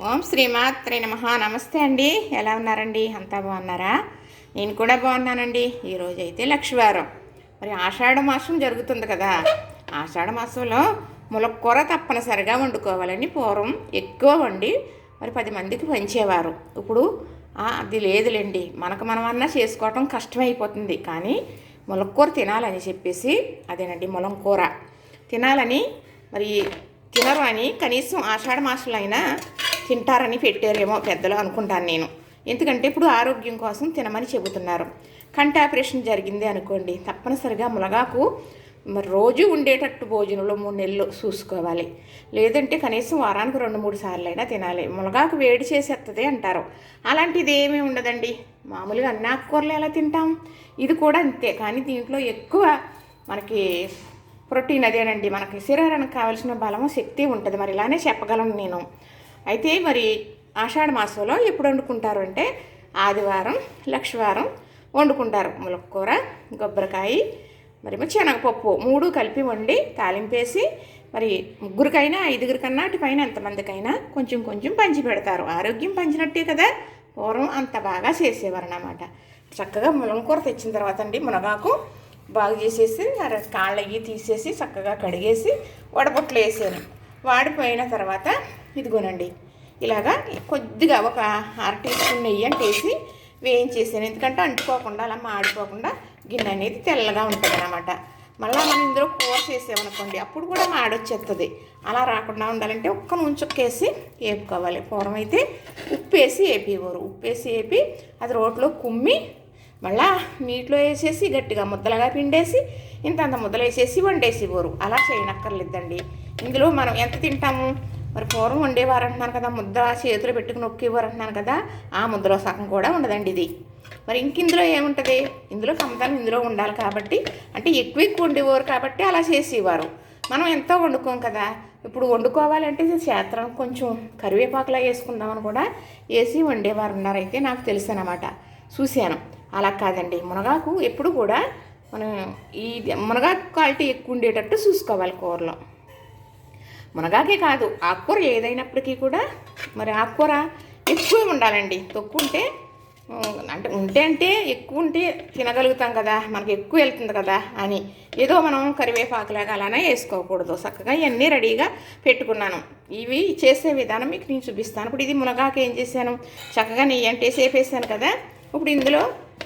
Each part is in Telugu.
ఓం శ్రీమాత్రే నమ. నమస్తే అండి. ఎలా ఉన్నారండి? అంతా బాగున్నారా? నేను కూడా బాగున్నానండి. ఈరోజు అయితే లక్షవారం. మరి ఆషాఢ మాసం జరుగుతుంది కదా. ఆషాఢ మాసంలో ములక్కూర తప్పనిసరిగా వండుకోవాలని పూర్వం. ఎక్కువ వండి మరి పది మందికి పంచేవారు. ఇప్పుడు అది లేదులేండి. మనకు మనమన్నా చేసుకోవటం కష్టమైపోతుంది. కానీ ములక్కూర తినాలని చెప్పేసి అదేనండి ములంకూర. తినాలని మరి తినరు అని కనీసం ఆషాఢ మాసంలో అయినా తింటారని పెట్టారేమో పెద్దలు అనుకుంటాను నేను. ఎందుకంటే ఇప్పుడు ఆరోగ్యం కోసం తినమని చెబుతున్నారు. కంటి ఆపరేషన్ జరిగింది అనుకోండి తప్పనిసరిగా మునగాకు మరి రోజు ఉండేటట్టు భోజనంలో మూడు నెలలు చూసుకోవాలి. లేదంటే కనీసం వారానికి రెండు మూడు సార్లు అయినా తినాలి. మునగాకు వేడి చేసేస్తుంది అంటారు. అలాంటిది ఏమీ ఉండదండి. మామూలుగా అన్ని ఆకుకూరలు ఎలా తింటాం? ఇది కూడా అంతే. కానీ దీంట్లో ఎక్కువ మనకి ప్రోటీన్ అదేనండి. మనకి శరీరానికి కావాల్సిన బలము శక్తి ఉంటుంది. మరి ఇలానే చెప్పగలను నేను. అయితే మరి ఆషాఢ మాసంలో ఎప్పుడు వండుకుంటారు అంటే ఆదివారం లక్షవారం వండుకుంటారు. ములక్కూర కొబ్బరికాయ మరి శనగపప్పు మూడు కలిపి వండి తాలింపేసి మరి ముగ్గురికైనా ఐదుగురికన్నా అటుపైన ఎంతమందికైనా కొంచెం కొంచెం పంచి పెడతారు. ఆరోగ్యం పంచినట్టే కదా? పూర్వం అంత బాగా చేసేవారు అన్నమాట. చక్కగా ములంకూర తెచ్చిన తర్వాత అండి మునగాకు బాగు చేసేసి కాళ్ళు అవి తీసేసి చక్కగా కడిగేసి వడబొట్లు వేసాను. వాడిపోయిన తర్వాత ఇదిగోనండి. ఇలాగా కొద్దిగా ఒక అర టీ స్పూన్ నెయ్యి అంటే వేసి వేయించేసాను. ఎందుకంటే అంటుకోకుండా అలా మాడిపోకుండా గిన్నె అనేది తెల్లగా ఉంటుంది అనమాట మళ్ళీ మనం ఇందులో కూర చేసామనుకోండి అప్పుడు కూడా మాడొచ్చేస్తుంది అలా రాకుండా ఉండాలంటే ఒక్క ముంచుక్కేసి వేపుకోవాలి పూర్వం అయితే ఉప్పు వేసి వేపేవారు ఉప్పు వేసి వేపి అది రోట్లో కుమ్మి మళ్ళా నీటిలో వేసేసి గట్టిగా ముద్దలుగా పిండేసి ఇంత అంత ముద్దలు వేసేసి వండేసేవారు. అలా చేయనక్కర్లేదండి. ఇందులో మనం ఎంత తింటాము? మరి పూర్వం వండేవారు అంటున్నాను కదా ముద్ద చేతిలో పెట్టుకుని నొక్కేవారు అంటున్నాను కదా ఆ ముద్దలో సగం కూడా ఉండదండి ఇది. మరి ఇంక ఇందులో ఏముంటుంది? ఇందులో సమాధానం ఇందులో ఉండాలి కాబట్టి అంటే ఎక్కువ ఎక్కువ వండేవారు కాబట్టి అలా చేసేవారు. మనం ఎంతో వండుకోం కదా? ఇప్పుడు వండుకోవాలంటే చేత్రం కొంచెం కరివేపాకులా వేసుకుందామని కూడా వేసి వండేవారు ఉన్నారైతే నాకు తెలుసు అనమాట చూశాను. అలా కాదండి. మునగాకు ఎప్పుడు కూడా మనం ఈ మునగాకు క్వాలిటీ ఎక్కువ ఉండేటట్టు చూసుకోవాలి కూరలో. మునగాకే కాదు ఆకుకూర ఏదైనప్పటికీ కూడా మరి ఆకుకూర ఎక్కువ ఉండాలండి. తక్కువ ఉంటే అంటే ఉంటే అంటే ఎక్కువ ఉంటే తినగలుగుతాం కదా మనకి ఎక్కువ వెళ్తుంది కదా అని. ఏదో మనం కరివేపాకులాగా అలానే వేసుకోకూడదు. చక్కగా ఇవన్నీ రెడీగా పెట్టుకున్నాను. ఇవి చేసే విధానం మీకు నేను చూపిస్తాను. ఇప్పుడు ఇది మునగాకు ఏం చేశాను? చక్కగా నెయ్యి అంటే సేపేసాను కదా. ఇప్పుడు ఇందులో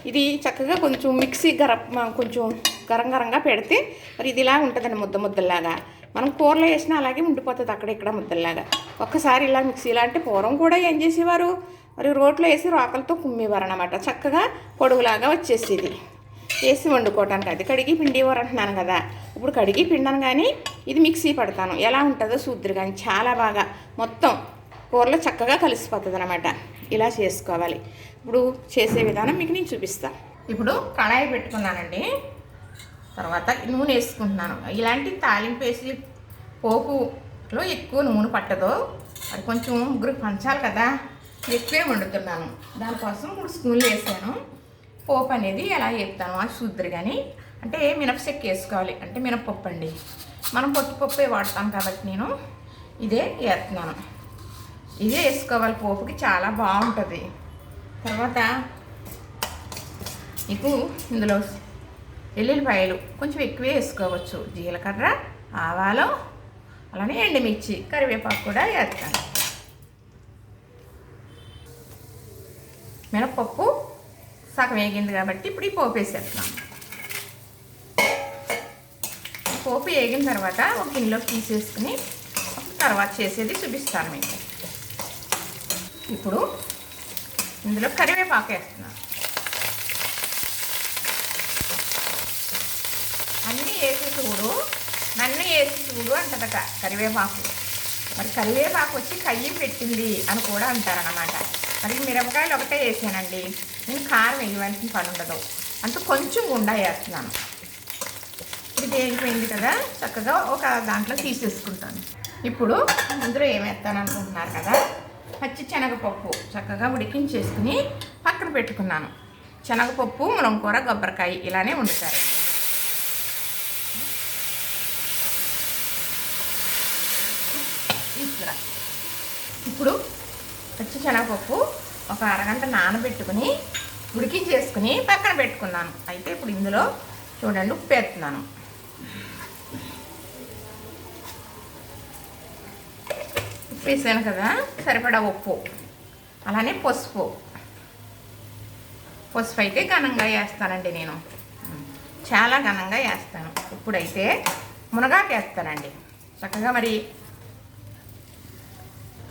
ఇది చక్కగా కొంచెం మిక్సీ గర కొంచెం గరం గరంగా పెడితే మరి ఇది ఇలా ఉంటుందండి ముద్ద ముద్దలాగా మనం కూరలో వేసినా అలాగే ఉండిపోతుంది అక్కడ ఇక్కడ ముద్దలాగా ఒక్కసారి ఇలా మిక్సీలో అంటే పూర్వం కూడా ఏం చేసేవారు? మరి రోట్లో వేసి రోకలతో కుమ్మేవారు అనమాట చక్కగా పొడుగులాగా వచ్చేసేది. వేసి వండుకోవటానికి అది కడిగి పిండేవారు అంటున్నాను కదా. ఇప్పుడు కడిగి పిండాను కానీ ఇది మిక్సీ పడతాను. ఎలా ఉంటుందో చూద్దరు కానీ చాలా బాగా మొత్తం కూరలో చక్కగా కలిసిపోతుంది అనమాట ఇలా చేసుకోవాలి. ఇప్పుడు చేసే విధానం మీకు నేను చూపిస్తాను ఇప్పుడు కళాయి పెట్టుకున్నానండి. తర్వాత నూనె వేసుకుంటున్నాను. ఇలాంటి తాలింపు వేసి పోపులో ఎక్కువ నూనె పట్టదు. అది కొంచెం ముగ్గురు పంచాలి కదా ఎక్కువే వండుతున్నాను. దానికోసం మూడు స్పూన్లు వేసాను. పోపు అనేది ఎలా వేస్తాను అది చూద్దరు కానీ అంటే మినపసెక్కి వేసుకోవాలి. అంటే మినపప్పు అండి. మనం పొట్టు పప్పే వాడతాం కాబట్టి నేను ఇదే వేస్తున్నాను. ఇదే వేసుకోవాలి. పోపుకి చాలా బాగుంటుంది. తర్వాత మీకు ఇందులో ఎల్లుల్లిపాయలు కొంచెం ఎక్కువే వేసుకోవచ్చు. జీలకర్ర ఆవాలు అలానే ఎండుమిర్చి కరివేపాకు కూడా వేస్తాను. మినపప్పు సగం వేగింది కాబట్టి ఇప్పుడు ఈ పోపు వేసేస్తున్నాను పోపు వేగిన తర్వాత ఒక గిన్నెలోకి తీసేసుకుని తర్వాత చేసేది చూపిస్తాను మీకు. ఇప్పుడు ఇందులో కరివేపాకు వేస్తున్నాను అన్నీ వేసి చూడు. నన్ను వేసి చూడు అంటదట కరివేపాకు. మరి కరివేపాకు వచ్చి కయ్యి పెట్టింది అని కూడా అంటారనమాట మరి మిరపకాయలు ఒకటే వేసానండి. నేను కారం వేయవలసిన పని ఉండదు. అంత కొంచెం గుండా వేస్తున్నాను. ఇది వేగిపోయింది కదా చక్కగా ఒక దాంట్లో తీసేసుకుంటాను. ఇప్పుడు ఇందులో ఏం వేస్తాను అనుకుంటున్నారు కదా పచ్చి శనగపప్పు చక్కగా ఉడికించేసుకుని పక్కన పెట్టుకున్నాను. శనగపప్పు ములంకూర కొబ్బరికాయ ఇలానే వండుతారు. ఇప్పుడు పచ్చి శనగపప్పు ఒక అరగంట నానబెట్టుకుని ఉడికించేసుకుని పక్కన పెట్టుకున్నాను. అయితే ఇప్పుడు ఇందులో చూడండి ఉప్పు వేస్తున్నాను. ఉప్పు వేసాను కదా సరిపడా ఉప్పు. అలానే పసుపు. పసుపు అయితే ఘనంగా వేస్తానండి నేను. చాలా ఘనంగా వేస్తాను. ఇప్పుడైతే మునగాకు వేస్తానండి. చక్కగా మరి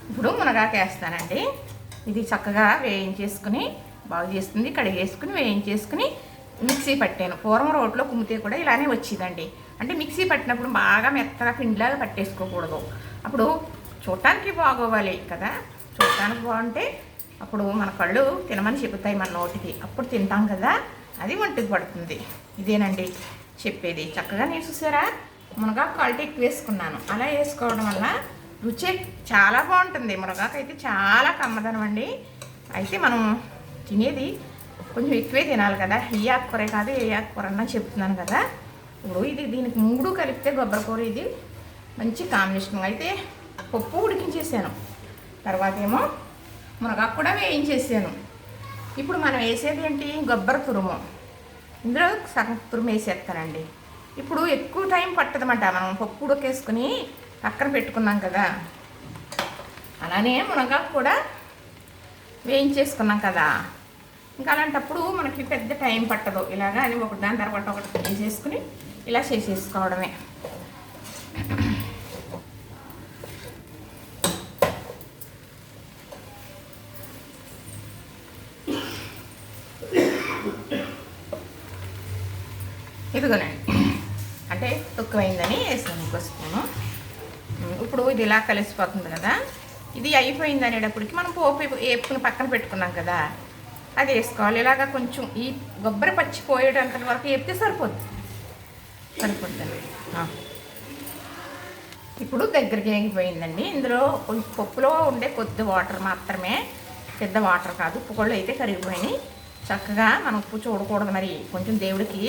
ఇప్పుడు మునగాకు వేస్తానండి. ఇది చక్కగా వేయించేసుకుని బాగు చేస్తుంది కడిగేసుకుని వేయించేసుకుని మిక్సీ పట్టాను. పూర్వం రోట్లో కుమ్మితే కూడా ఇలానే వచ్చిందండి. అంటే మిక్సీ పట్టినప్పుడు బాగా మెత్తగా పిండిలాగా పట్టేసుకోకూడదు. అప్పుడు చూడటానికి బాగోవాలి కదా. చూడటానికి బాగుంటే అప్పుడు మన కళ్ళు తినమని చెబుతాయి మన నోటికి. అప్పుడు తింటాం కదా. అది ఒంటికి పడుతుంది. ఇదేనండి చెప్పేది. చక్కగా నేను చూసారా? మునగాకు క్వాలిటీ ఎక్కువ వేసుకున్నాను. అలా వేసుకోవడం వల్ల రుచి చాలా బాగుంటుంది. మునగాకు అయితే చాలా కమ్మదనం అండి. అయితే మనం తినేది కొంచెం ఎక్కువే తినాలి కదా. ఈ ఆకుకూరే కాదు ఏ ఆకుకూర అన్నా చెప్తున్నాను కదా. ఇప్పుడు ఇది దీనికి మూడు కలిపితే కొబ్బరికూర ఇది మంచి కాంబినేషన్ అయితే పప్పు ఉడికించేసాను. తర్వాత ఏమో మునగాకు కూడా వేయించేసాను. ఇప్పుడు మనం వేసేది ఏంటి? కొబ్బరి తురుము. ఇందులో సగం తురుము వేసేస్తానండి. ఇప్పుడు ఎక్కువ టైం పట్టదన్నమాట. మనం పప్పు ఉడకేసుకుని పక్కన పెట్టుకున్నాం కదా. అలానే మునగాకు కూడా వేయించేసుకున్నాం కదా. ఇంకా అలాంటప్పుడు మనకి పెద్ద టైం పట్టదు. ఇలాగా అని ఒకటి దాని తర్వాత ఒకటి వేసేసుకుని ఇలా చేసేసుకోవడమే. ఇదిగోనండి. అంటే తక్కువైందని వేసాను ఇంకో స్పూను. ఇప్పుడు ఇది ఇలా కలిసిపోతుంది కదా. ఇది అయిపోయింది అనేటప్పటికి మనం పోపు వేపుకుని పక్కన పెట్టుకున్నాం కదా. అది వేసుకోవాలి. ఇలాగా కొంచెం ఈ కొబ్బరి పచ్చి పోయేటంత వరకు వేపితే సరిపోద్ది. సరిపోద్దండి ఇప్పుడు దగ్గరికి ఏగిపోయిందండి. ఇందులో పప్పులో ఉండే కొద్ది వాటర్ మాత్రమే. పెద్ద వాటర్ కాదు. ఉప్పు కూడా అయితే కరిగిపోయినాయి. చక్కగా మనం ఉప్పు చూడకూడదు మరి. కొంచెం దేవుడికి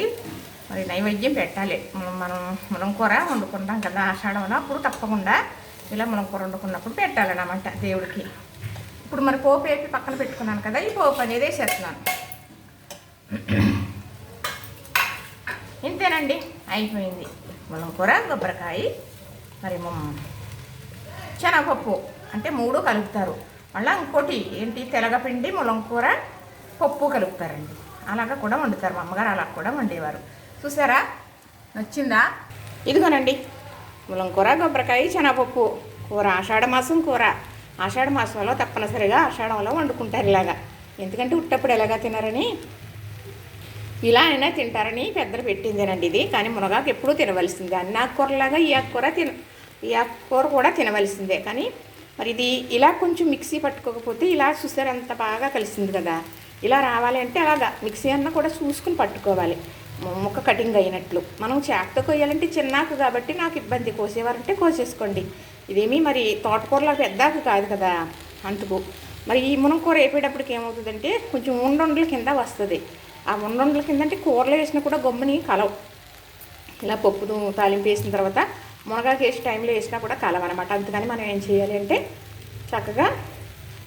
మరి నైవేద్యం పెట్టాలి. మనం మనం వండుకుంటాం కదా ఆషాఢంలో అప్పుడు తప్పకుండా ఇలా ములంకూర వండుకున్నప్పుడు పెట్టాలన్నమాట దేవుడికి. ఇప్పుడు మరి పోపు వేపి పక్కన పెట్టుకున్నాను కదా ఈ పోపు అనేది వేసేస్తున్నాను. ఇంతేనండి అయిపోయింది. ములంకూర కొబ్బరికాయ మరి శనగపప్పు అంటే మూడు కలుపుతారు. మళ్ళీ ఇంకోటి ఏంటి తెలగపిండి ములంకూర పప్పు కలుపుతారండి. అలాగా కూడా వండుతారు మా అమ్మగారు అలా కూడా వండేవారు. చూసారా? నచ్చిందా? ఇదిగోనండి. ములంకూర కొబ్బరికాయ శనగపప్పు. కూర ఆషాఢ మాసం కూర. ఆషాఢ మాసంలో తప్పనిసరిగా ఆషాఢంలో వండుకుంటారు ఇలాగా. ఎందుకంటే ఉట్టప్పుడు ఎలాగా తినరని? ఇలా అయినా తింటారని పెద్దలు పెట్టిందేనండి ఇది. కానీ మునగాకు ఎప్పుడూ తినవలసిందే. అన్ని ఆకుకూరలాగా ఈ ఆకుకూర తిన ఈ ఆకుకూర కూడా తినవలసిందే. కానీ మరి ఇది ఇలా కొంచెం మిక్సీ పట్టుకోకపోతే ఇలా చూసారు ఎంత బాగా కలిసింది కదా. ఇలా రావాలి అంటే అలాగా. మిక్సీ అన్న కూడా చూసుకుని పట్టుకోవాలి. ముక్క కటింగ్ అయినట్లు. మనం చేపతో కొయ్యాలంటే చిన్నాకు కాబట్టి నాకు ఇబ్బంది. కోసేవారంటే కోసేసుకోండి. ఇదేమీ మరి తోటకూరలో పెద్దాకు కాదు కదా అందుకు మరి ఈ మునక్కూర వేపేటప్పటికి ఏమవుతుందంటే కొంచెం ఉండొండల కింద వస్తుంది. ఆ ఉండొండల కింద అంటే కూరలు వేసినా కూడా గమ్ముని కలవు. ఇలా పప్పును తాలింపు వేసిన తర్వాత మునగాకు వేసే టైంలో వేసినా కూడా కలవనమాట అందుకని మనం ఏం చేయాలి అంటే చక్కగా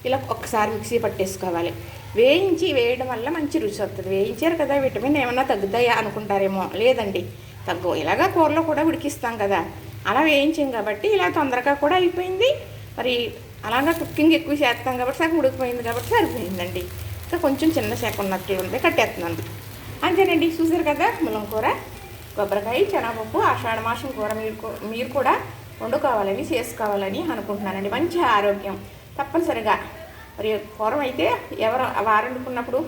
ఇలా ఒక్కసారి మిక్సీ పట్టేసుకోవాలి. వేయించి వేయడం వల్ల మంచి రుచి వస్తుంది. వేయించారు కదా విటమిన్ ఏమన్నా తగ్గుతాయా అనుకుంటారేమో? లేదండి. తగ్గు ఇలాగా కూరలో కూడా ఉడికిస్తాం కదా. అలా వేయించాం కాబట్టి ఇలా తొందరగా కూడా అయిపోయింది. మరి అలాగా కుకింగ్ ఎక్కువ చేస్తాం కాబట్టి సగం ఉడికిపోయింది కాబట్టి సరిపోయిందండి. ఇంకా కొంచెం చిన్న శాఖ ఉన్నట్లు ఉంది కట్టేస్తున్నాను. అంతేనండి చూసారు కదా ములం కూర? కొబ్బరికాయ శనగపప్పు ఆషాఢ మాసం కూర మీరు మీరు కూడా వండుకోవాలని చేసుకోవాలని అనుకుంటున్నానండి. మంచి ఆరోగ్యం తప్పనిసరిగా. మరి పూర్వం అయితే ఎవరు వారు వండుకున్నప్పుడు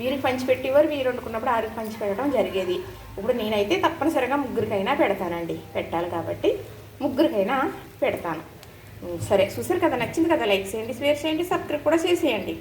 వీరికి పంచిపెట్టేవారు వీరు వండుకున్నప్పుడు ఆరికి పంచిపెట్టడం జరిగేది. ఇప్పుడు నేనైతే తప్పనిసరిగా ముగ్గురికైనా పెడతానండి. పెట్టాలి కాబట్టి ముగ్గురికైనా పెడతాను. సరే చూసారు కదా నచ్చింది కదా లైక్ చేయండి షేర్ చేయండి సబ్స్క్రైబ్ కూడా చేసేయండి.